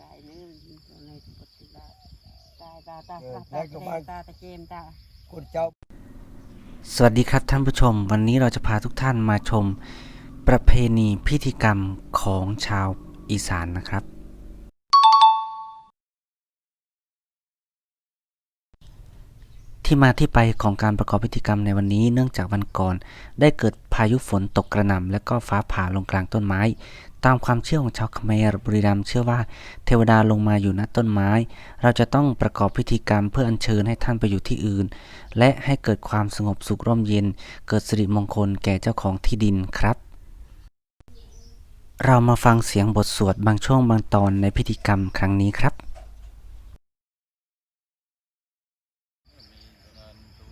กายเนื้อยิงตัวในปฏิลาตายตาตาตาตาตาตาเจมตาคุณเจ้า สวัสดีครับท่านผู้ชม วันนี้เราจะพาทุกท่านมาชม ประเพณีพิธีกรรมของชาวอีสานนะครับ ที่มาที่ไปของการประกอบพิธีกรรมในวันนี้เนื่องจากวันก่อน ได้เกิดพายุฝนตกกระหน่ำและก็ฟ้าผ่าลงกลางต้นไม้ ตามความเชื่อของชาวเขมรบุรีรัมย์เชื่อว่าเทวดาลงมาอยู่ณต้นไม้ เราจะต้องประกอบพิธีกรรมเพื่ออัญเชิญให้ท่านไปอยู่ที่อื่น และให้เกิดความสงบสุขร่มเย็น เกิดสิริมงคลแก่เจ้าของที่ดินครับ เรามาฟังเสียงบทสวดบางช่วงบางตอนในพิธีกรรมครั้งนี้ครับ นันตุ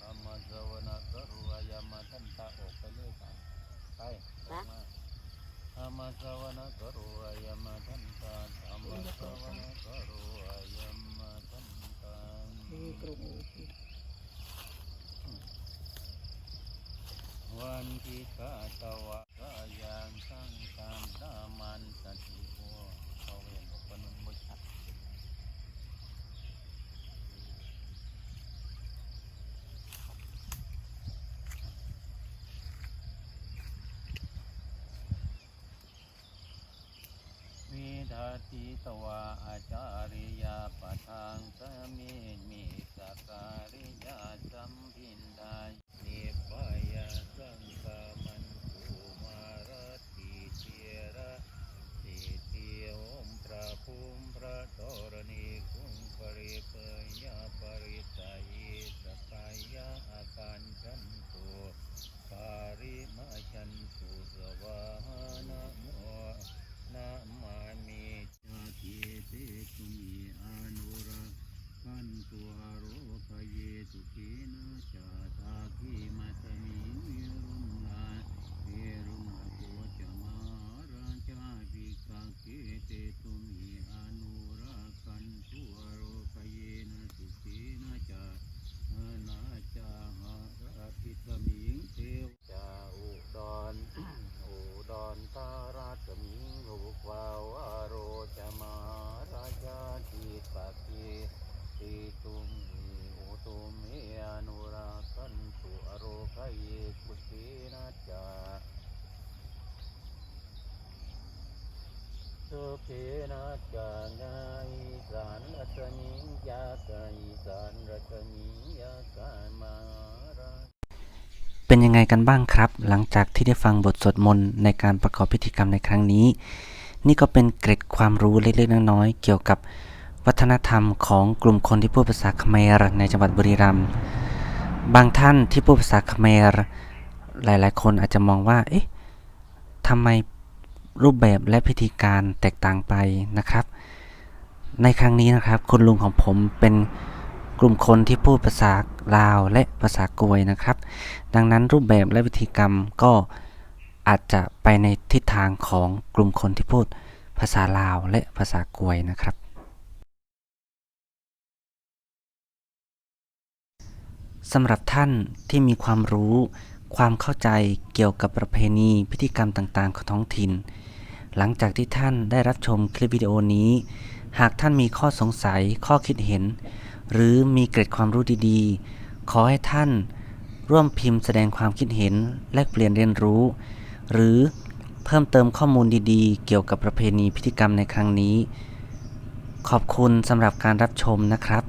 ธรรมสวนากรุยามาทันตาออกไปเลยกันไปออกมาธรรมสวนาครุยามาทันตาธรรมสวนาครุยามาทันตา กรุง วัน ที่ข้าตวะกายังสังการดามันสัติโอเขาเห็นบอกปนุนบุชัดวิดาติตวาอาจาริยาปะทางสมิมิสการิยาสัมพินดาเนปายาสังกามันตุมารติเทระติเทียมพระภูมิพระธรณีคุงปริเปยยาปริตายสกายาอาการจันโต ปาริมาชันตุสวาหานะโมนะมามิจาติเตตุมีอานุรัก ขันตุอาโรคเยสุขีนาชาตาคีมาตมิวิรุณลาเวรุณโกจมาราชาภิกขาเกเตตุมีอานุรักขันตุอาโรคเยนะสุขีนาชา อาณาจาหาราพิสมิงเทวจาอุดร อุดรตาราชมิงลูกวาวาโรจมาราชาทิปะกีติตุมหิอุตุมหิอนุราคันตุอโรคเยกุตินาจา สุขีนาจางาอีสานรัชนิยากาอีสานรัชนิยากามาราเป็นยังไงกันบ้างครับ หลังจากที่ได้ฟังบทสวดมนต์ในการประกอบพิธีกรรมในครั้งนี้ นี่ก็เป็นเกร็ดความรู้เล็กๆน้อยๆเกี่ยวกับวัฒนธรรมของกลุ่มคนที่พูดภาษาเขมรในจังหวัดบุรีรัมย์บางท่านที่พูดภาษาเขมร หลายๆ คนอาจจะมองว่า เอ๊ะทำไม รูปแบบและพิธีการแตกต่างไปนะครับ ในครั้งนี้นะครับ คุณลุงของผมเป็นกลุ่มคนที่พูดภาษาลาวและภาษากวยนะครับ ดังนั้นรูปแบบและวิธีกรรมก็อาจจะไปในทิศทางของกลุ่มคนที่พูดภาษาลาวและภาษากวยนะครับ สำหรับท่านที่มีความรู้ ความเข้าใจเกี่ยวกับประเพณีพิธีกรรมต่างๆ ของท้องถิ่น หลังจากที่ท่านได้รับชมคลิปวิดีโอนี้ หากท่านมีข้อสงสัยข้อคิดเห็น หรือมีเกร็ดความรู้ดีๆ ขอให้ท่านร่วมพิมพ์แสดงความคิดเห็นแลกเปลี่ยนเรียนรู้ หรือเพิ่มเติมข้อมูลดีๆ เกี่ยวกับประเพณีพิธีกรรมในครั้งนี้ ขอบคุณสำหรับการรับชมนะครับ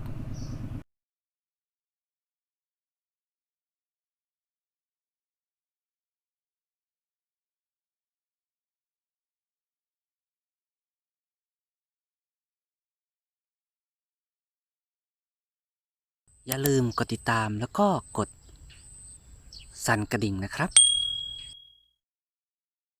อย่าลืมกดติดตามแล้วก็กดสั่นกระดิ่งนะครับ